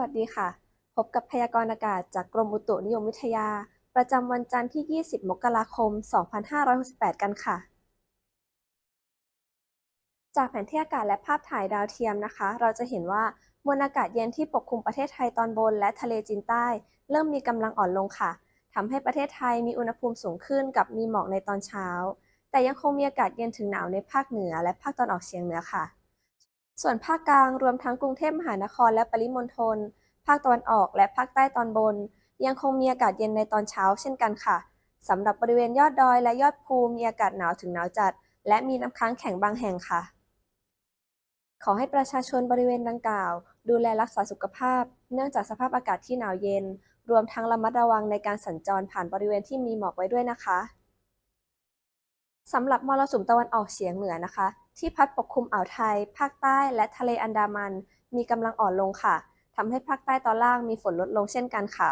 วัสดีค่ะ พบกับพยากรณ์อากาศจากกรมอุตุนิยมวิทยา ประจำวันจันทร์ที่ 20 มกราคม 2568 กันค่ะ จากแผนที่อากาศและภาพถ่ายดาวเทียมนะคะ เราจะเห็นว่ามวลอากาศเย็นที่ปกคลุมประเทศไทยตอนบนและทะเลจีนใต้ เริ่มมีกำลังอ่อนลงค่ะทำให้ประเทศไทยมีอุณหภูมิสูงขึ้นกับมีหมอกในตอนเช้า แต่ยังคงมีอากาศเย็นถึงหนาวในภาคเหนือและภาคตอนออกเฉียงเหนือค่ะ ส่วนภาคกลางรวมทั้งกรุงเทพมหานครและปริมณฑล ภาคตะวันออกและภาคใต้ตอนบน ยังคงมีอากาศเย็นในตอนเช้าเช่นกันค่ะสำหรับบริเวณยอดดอยและยอดภูมีอากาศหนาวถึงหนาวจัด และมีน้ำค้างแข็งบางแห่งค่ะ ขอให้ประชาชนบริเวณดังกล่าว ดูแลรักษาสุขภาพ เนื่องจากสภาพอากาศที่หนาวเย็น รวมทั้งระมัดระวังในการสัญจรผ่านบริเวณที่มีหมอกไว้ด้วยนะคะสำหรับมรสุมตะวันออกเฉียงเหนือนะคะ ที่พัดปกคลุมอ่าวไทย ภาคใต้และทะเลอันดามัน มีกำลังอ่อนลงค่ะทำให้ภาคใต้ตอนล่างมีฝนลดลงเช่นกันค่ะ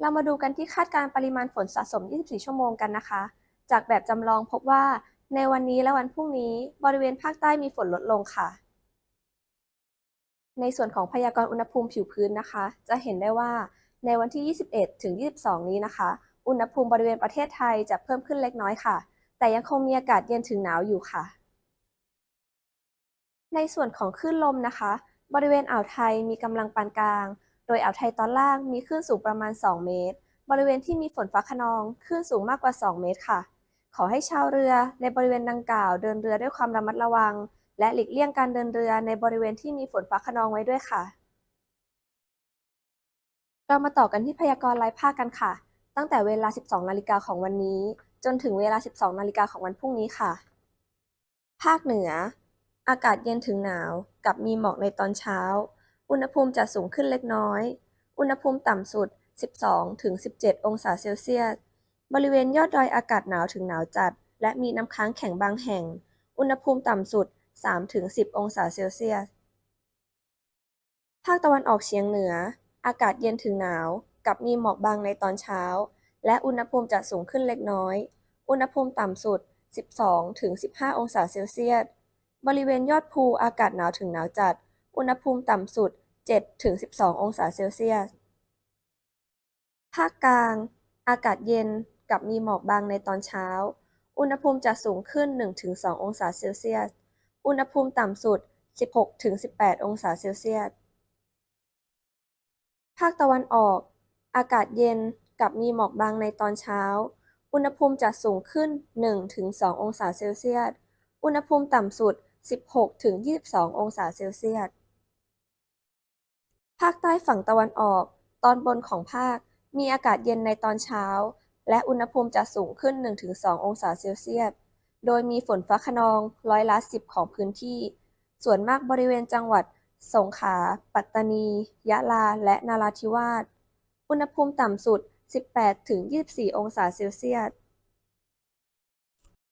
เรามาดูกันที่คาดการณ์ปริมาณฝนสะสม 24 ชั่วโมงกันนะคะ จากแบบจำลองพบว่า ในวันนี้และวันพรุ่งนี้ บริเวณภาคใต้มีฝนลดลงค่ะ ในส่วนของพยากรณ์อุณหภูมิผิวพื้นนะคะ จะเห็นได้ว่าในวันที่ 21 ถึง 22 นี้นะคะ อุณหภูมิบริเวณประเทศไทยจะเพิ่มขึ้นเล็กน้อยค่ะ แต่ยังคงมีอากาศเย็นถึงหนาวอยู่ค่ะ ในส่วนของคลื่นลมนะคะ บริเวณอ่าวไทยมีกำลังปานกลาง โดยอ่าวไทยตอนล่างมีคลื่นสูงประมาณ 2 เมตร บริเวณที่มีฝนฟ้าคะนองคลื่นสูงมากกว่า 2 เมตรค่ะ ขอให้ชาวเรือในบริเวณดังกล่าวเดินเรือด้วยความระมัดระวัง และหลีกเลี่ยงการเดินเรือในบริเวณที่มีฝนฟ้าคะนองไว้ด้วยค่ะเรามาต่อกันที่พยากรณ์รายภาคกันค่ะ ตั้งแต่เวลา 12 นาฬิกาของวันนี้ จนถึงเวลา 12 นาฬิกาของวันพรุ่งนี้ค่ะ ภาคเหนือ อากาศเย็นถึงหนาว กับมีหมอกในตอนเช้า อุณหภูมิจะสูงขึ้นเล็กน้อย อุณหภูมิต่ำสุด 12 ถึง 17 องศาเซลเซียส บริเวณยอดดอยอากาศหนาวถึงหนาวจัด และมีน้ำค้างแข็งบางแห่ง อุณหภูมิต่ำสุด 3 ถึง 10 องศาเซลเซียส ภาคตะวันออกเฉียงเหนือ อากาศเย็นถึงหนาว กับมีหมอกบางในตอนเช้า และอุณหภูมิจะสูงขึ้นเล็กน้อย อุณหภูมิต่ำสุด 12ถึง15 องศาเซลเซียส บริเวณยอดภูอากาศหนาวถึงหนาวจัด อุณหภูมิต่ำสุด7ถึง12 องศาเซลเซียส ภาคกลาง อากาศเย็นกับมีหมอกบางในตอนเช้า อุณหภูมิจะสูงขึ้น 1-2 องศาเซลเซียส อุณหภูมิต่ำสุด 16-18 องศาเซลเซียส ภาคตะวันออก อากาศเย็น กับมีหมอกบางในตอนเช้า อุณหภูมิจะสูงขึ้น 1-2 องศาเซลเซียส อุณหภูมิต่ำสุด 16-22 องศาเซลเซียส ภาคใต้ฝั่งตะวันออก ตอนบนของภาค มีอากาศเย็นในตอนเช้า และอุณหภูมิจะสูงขึ้น 1-2 องศาเซลเซียส โดยมีฝนฟ้าคะนองร้อยละ 10 ของพื้นที่ ส่วนมากบริเวณจังหวัดสงขลา ปัตตานี ยะลา และนาราธิวาส อุณหภูมิต่ำสุด 18-24 องศาเซลเซียส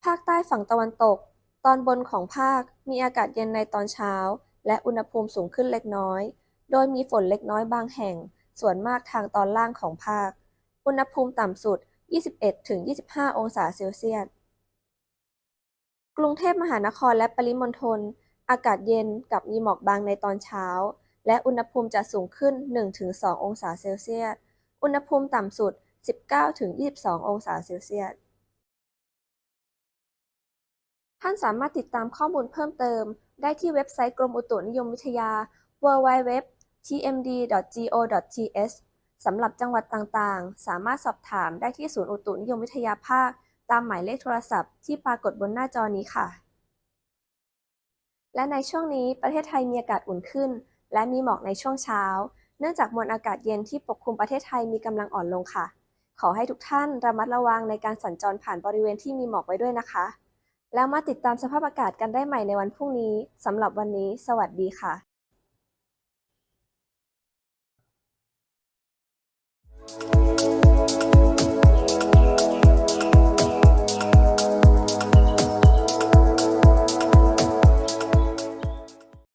ภาคใต้ฝั่งตะวันตก ตอนบนของภาคมีอากาศเย็นในตอนเช้า และอุณหภูมิสูงขึ้นเล็กน้อย โดยมีฝนเล็กน้อยบางแห่ง ส่วนมากทางตอนล่างของภาค อุณหภูมิต่ำสุด 21-25 องศาเซลเซียส กรุงเทพมหานครและปริมณฑล อากาศเย็นกับมีหมอกบางในตอนเช้า และอุณหภูมิจะสูงขึ้น 1-2 องศาเซลเซียส อุณหภูมิต่ำสุด 19-22 องศาเซลเซียส ท่านสามารถติดตามข้อมูลเพิ่มเติม ได้ที่เว็บไซต์กรมอุตุนิยมวิทยา www.tmd.go.th สำหรับจังหวัดต่างๆ สามารถสอบถามได้ที่ศูนย์อุตุนิยมวิทยาภาค ตามหมายเลขโทรศัพท์ที่ปรากฏบนหน้าจอนี้ค่ะ และในช่วงนี้ประเทศไทยมีอากาศอุ่นขึ้น และมีหมอกในช่วงเช้า เนื่องจากมวลอากาศเย็นที่ปกคลุมประเทศไทยมีกำลังอ่อนลงค่ะ ขอให้ทุกท่านระมัดระวังในการสัญจรผ่านบริเวณที่มีหมอกไว้ด้วยนะคะ แล้วมาติดตามสภาพอากาศกันได้ใหม่ในวันพรุ่งนี้สำหรับวันนี้ สวัสดีค่ะ